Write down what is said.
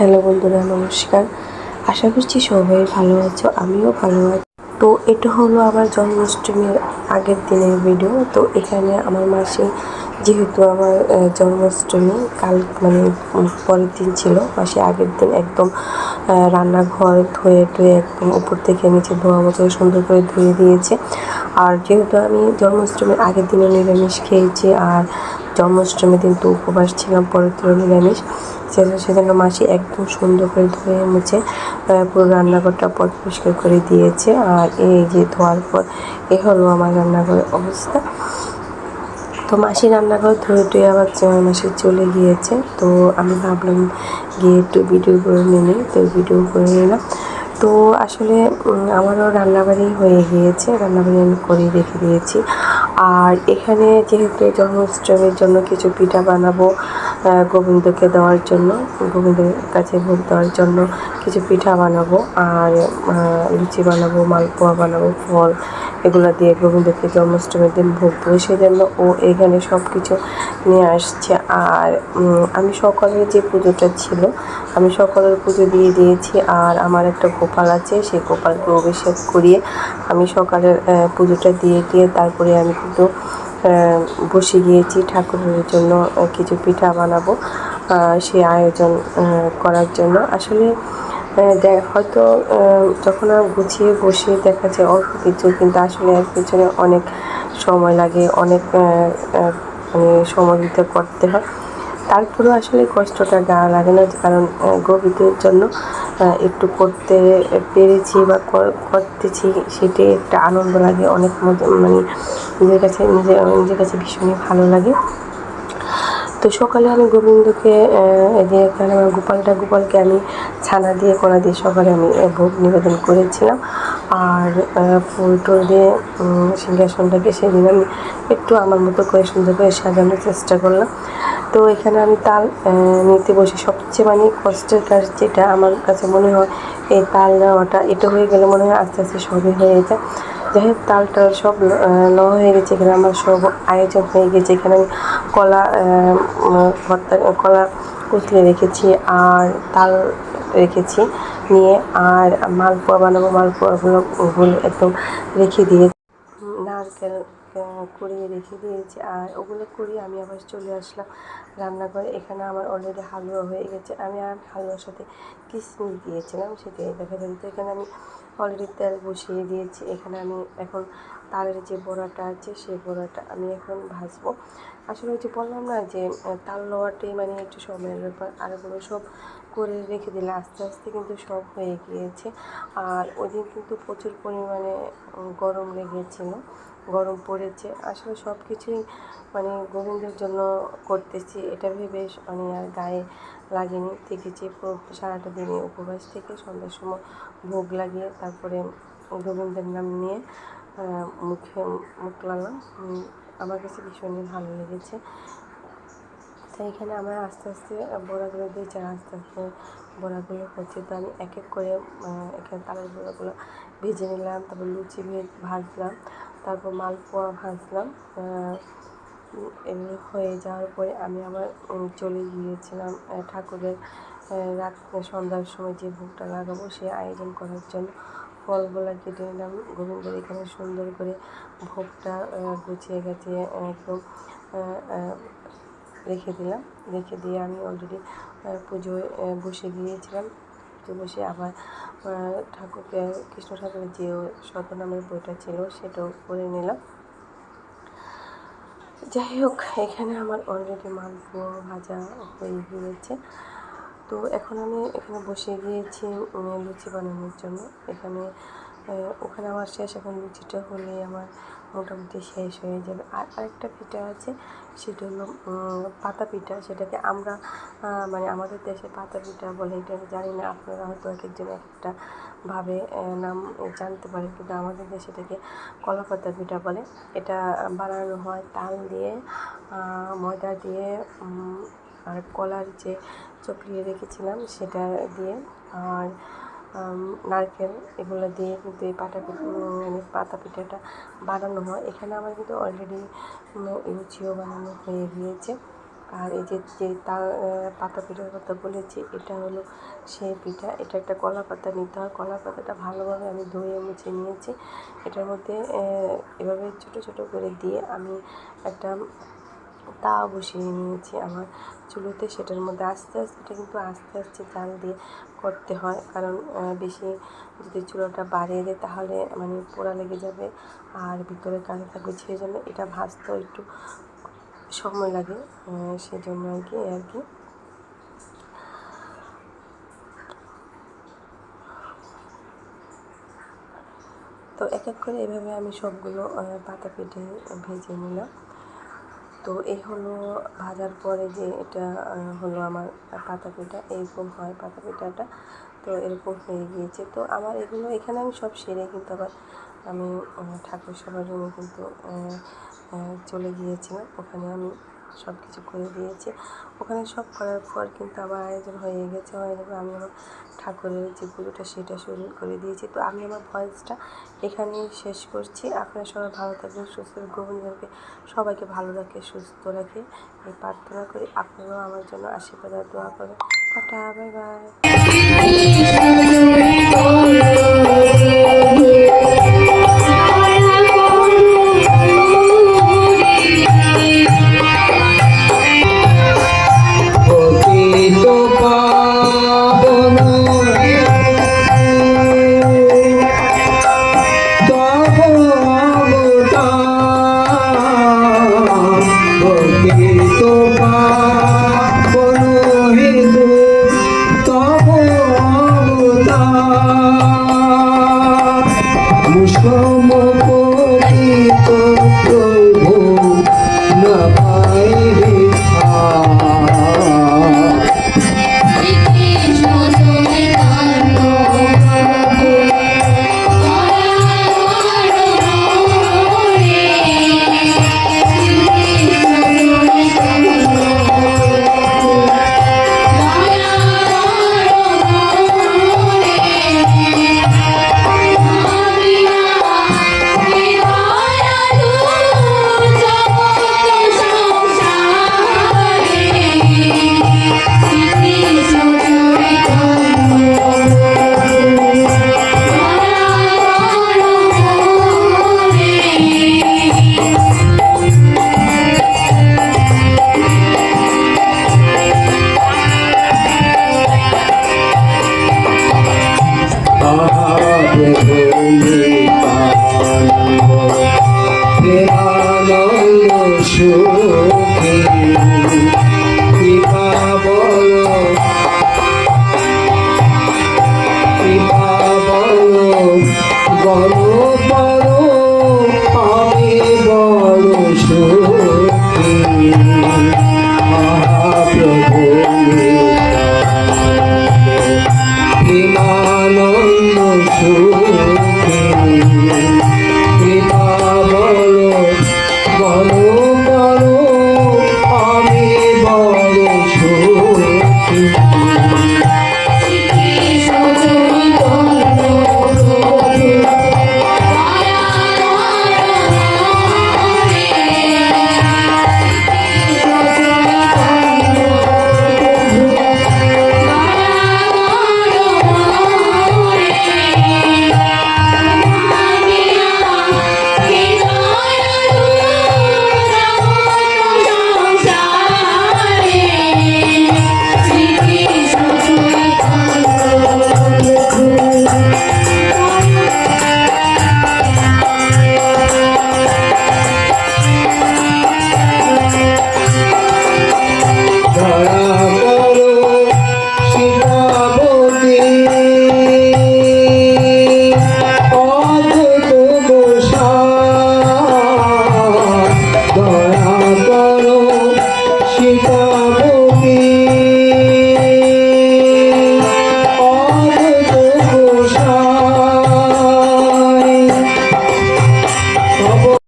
Hello বন্ধুরা, নমস্কার। আশা করছি সবাই ভালো আছো, আমিও ভালো আছি। তো এটা হলো আমার জন্মাষ্টমীর আগের দিনের ভিডিও তো এখানে আমার মাসি, যেহেতু আমার জন্মাষ্টমী কাল মানে পরের দিন ছিল, মাসে আগের দিন একদম রান্নাঘর ধুয়ে টুয়ে একদম উপর থেকে নিচে ধোয়া মতো সুন্দর করে ধুয়ে দিয়েছে। আর যেহেতু আমি জন্মাষ্টমীর আগের দিনে নিরামিষ খেয়েছি, আর জন্মাষ্টমীর দিন তো উপবাস ছিলাম, পরের দিনও নিরামিষ। সেজন্য সেজন্য মাসি একদম সুন্দর করে ধুয়ে মুছে পুরো রান্নাঘরটা পর পরিষ্কার করে দিয়েছে। আর এই যে ধোয়ার পর, এ হলো আমার রান্নাঘরের অবস্থা। তো মাসি রান্নাঘর ধুয়ে টুয়ে আবার মাসি চলে গিয়েছে। তো আমি ভাবলাম গিয়ে একটু ভিডিও করে নিই তো ভিডিও করে নিলাম। তো আসলে আমারও রান্নাবাড়ি হয়ে গিয়েছে। রান্নাবাড়ি আমি করে রেখে দিয়েছি। আর এখানে যেহেতু জন্মাষ্টমীর জন্য কিছু পিঠা বানাবো গোবিন্দকে দেওয়ার জন্য, গোবিন্দের কাছে ভোগ দেওয়ার জন্য কিছু পিঠা বানাবো আর লুচি বানাবো, মালপোয়া বানাবো, ফল এগুলো দিয়ে গোবিন্দকে জন্মাষ্টমীর দিন ভোগ দেবো। সেজন্য ও এখানে সব কিছু নিয়ে আসছে। আর আমি সকালে যে পুজোটা ছিল আমি সকলের পুজো দিয়ে দিয়েছি আর আমার একটা গোপাল আছে সেই গোপালকে অভিষেক করিয়ে আমি সকালের পুজোটা দিয়ে দিয়ে তারপরে আমি কিন্তু বসে গিয়েছি ঠাকুরের জন্য কিছু পিঠা বানাবো সেই আয়োজন করার জন্য। আসলে হয়তো যখন গুছিয়ে বসে দেখা যায় অল্প কিছু, কিন্তু আসলে এর পিছনে অনেক সময় লাগে, অনেক মানে সময় দিতে করতে হয়। তারপরেও আসলে কষ্টটা গা লাগে না কারণ আহ, গভীরদের জন্য একটু করতে পেরেছি বা কর- করতেছি সেটাই একটা আনন্দ লাগে অনেক মানে নিজের কাছে নিজের নিজের কাছে ভীষণই ভালো লাগে। তো সকালে আমি গোবিন্দকে আহ, এই যে এখানে আমার গোপালটা গোপালকে আমি ছানা দিয়ে কলা দিয়ে সকালে আমি ভোগ নিবেদন করেছিলাম। আর ফুল টুল দিয়ে সিংহাসনটাকে সেদিন আমি একটু আমার মতো করে সুন্দর করে সাজানোর চেষ্টা করলাম। তো এখানে আমি তাল নিতে বসে। সবচেয়ে মানে কষ্টের কাজ যেটা আমার কাছে মনে হয়, এই তাল নেওয়াটা, এটা হয়ে গেলে মনে হয় আস্তে আস্তে সবই হয়ে যায়। যাই হোক তাল টাল সব নেওয়া হয়ে গেছে। এখানে আমার সব আয়োজন হয়ে গেছে। এখানে আমি কলা ভর্তা, কলা কুচলে রেখেছি আর তাল রেখেছি নিয়ে আর মালপোয়া বানাবো। মালপোয়াগুলো গুলো একদম রেখে দিয়ে নারকেল কুড়িয়ে রেখে দিয়েছি। আর ওগুলো কুড়িয়ে আমি আবার চলে আসলাম রান্নাঘরে। এখানে আমার অলরেডি হালুয়া হয়ে গেছে। আমি আর হালুয়ার সাথে কিশমিশ দিয়েছিলাম, সেটাই দেখা তো এখানে আমি অলরেডি তেল বসিয়ে দিয়েছি। এখানে আমি এখন তালের যে বড়াটা আছে সেই বড়াটা আমি এখন ভাজবো। আসলে ওই যে বললাম না যে তাল নেওয়াটাই মানে একটু সময়ের ব্যাপার। আর ওগুলো সব করে রেখে দিলে আস্তে আস্তে কিন্তু সব হয়ে গিয়েছে। আর ওই দিন কিন্তু প্রচুর পরিমাণে গরম লেগেছিল, গরম পড়েছে। আসলে সব কিছুই মানে গোবিন্দের জন্য করতেছি, এটা ভেবে মানে আর গায়ে লাগেনি। থেকেছি সারাটা দিনে উপবাস থেকে সন্ধ্যার সময় ভোগ লাগিয়ে তারপরে গোবিন্দের নাম নিয়ে মুখে মুখ লাগালাম। আমার কাছে ভীষণই ভালো লেগেছে। তাই এখানে আমরা আস্তে আস্তে বড়াগুলো দিয়েছি আর আস্তে আস্তে বড়াগুলো হচ্ছে তো আমি এক এক করে এখানে তালের বোড়াগুলো ভেজে নিলাম, তারপর লুচি ভাজলাম, তারপর মালপোয়া ভাজলাম। এগুলো হয়ে যাওয়ার পরে আমি আবার চলে গিয়েছিলাম ঠাকুরের রাত, সন্ধ্যার সময় যে ভোগটা লাগাবো সে আয়োজন করার জন্য। ফলগুলো কেটে নিলাম, গোবিন্দের এখানে সুন্দর করে ভোগটা গুছিয়ে গেছে, একদম রেখে দিলাম। রেখে দিয়ে আমি অলরেডি পুজোয় বসে গিয়েছিলাম। তো বসে আবার ঠাকুরকে, কৃষ্ণ ঠাকুরের যে শতনামের বইটা ছিল সেটাও করে নিলাম। যাই হোক, এখানে আমার অলরেডি মালপোয়া ভাজা হয়ে গিয়েছে। তো এখন আমি এখানে বসে গিয়েছি লুচি বানানোর জন্য। এখানে ওখানে আমার শেষ এখন লুচিটা হলে আমার মোটামুটি শেষ হয়ে যাবে। আর আরেকটা পিঠা আছে, সেটা হলো পাতা পিঠা। সেটাকে আমরা মানে আমাদের দেশে পাতা পিঠা বলে, এটা জানি না, আপনারা হয়তো এক একজন এক একটা ভাবে নাম জানতে পারেন কিন্তু আমাদের দেশে এটাকে কলা পাতা পিঠা বলে। এটা বানানো হয় তাল দিয়ে ময়দা দিয়ে আর কলার যে চকলিয়ে রেখেছিলাম, সেটা দিয়ে। আর নারকেল এগুলো দিয়ে কিন্তু এই পাটা পিঠা মানে পাতা পিঠাটা বানানো হয়। এখানে আমার কিন্তু অলরেডি লুচিও বানানো হয়ে গিয়েছে। আর এই যে যে তার পাতা পিঠার কথা বলেছি, এটা হলো সেই পিঠা। এটা একটা কলা পাতা নিতে হয়। কলা পাতাটা ভালোভাবে আমি ধুয়ে মুছে নিয়েছি। এটার মধ্যে এভাবে ছোট ছোট করে দিয়ে আমি একটা তাওয়া বসিয়ে নিয়েছি আমার চুলোতে। সেটার মধ্যে আস্তে আস্তে, এটা কিন্তু আস্তে আস্তে জাল দিয়ে করতে হয়। কারণ বেশি যদি চুলোটা বাড়িয়ে দেয় তাহলে মানে পোড়া লেগে যাবে আর ভিতরে কাঁচা থাকবে সেই জন্য এটা ভাজতেও একটু সময় লাগে সেজন্য আর কি আর কি। তো এক এক করে এভাবে আমি সবগুলো পাতা পেটে ভেজে নিলাম। তো এই হলো ভাজার পরে যে এটা হলো আমার পাতা পিঠা এরকম হয় পাতা পিঠাটা তো এরকম হয়ে গিয়েছে। তো আমার এগুলো এখানে আমি সব সেরে কিন্তু আবার আমি ঠাকুর সবার জন্য কিন্তু চলে গিয়েছিলাম। ওখানে আমি সব কিছু করে দিয়েছে। ওখানে সব করার পর কিন্তু আবার আয়োজন হয়ে গেছে। হয়ে যাবে আমি আমার ঠাকুরের যে পুজোটা সেটা শুরু করে দিয়েছি। তো আমি আমার ভয়েসটা এখানেই শেষ করছি। আপনারা সবাই ভালো থাকবেন, সুস্থ গোবিন্দকে সবাইকে ভালো রাখে, সুস্থ রাখে। এই প্রার্থনা করি আপনারাও আমার জন্য আশীর্বাদ দোয়া করেন টাটা, বাই বাই। Amen.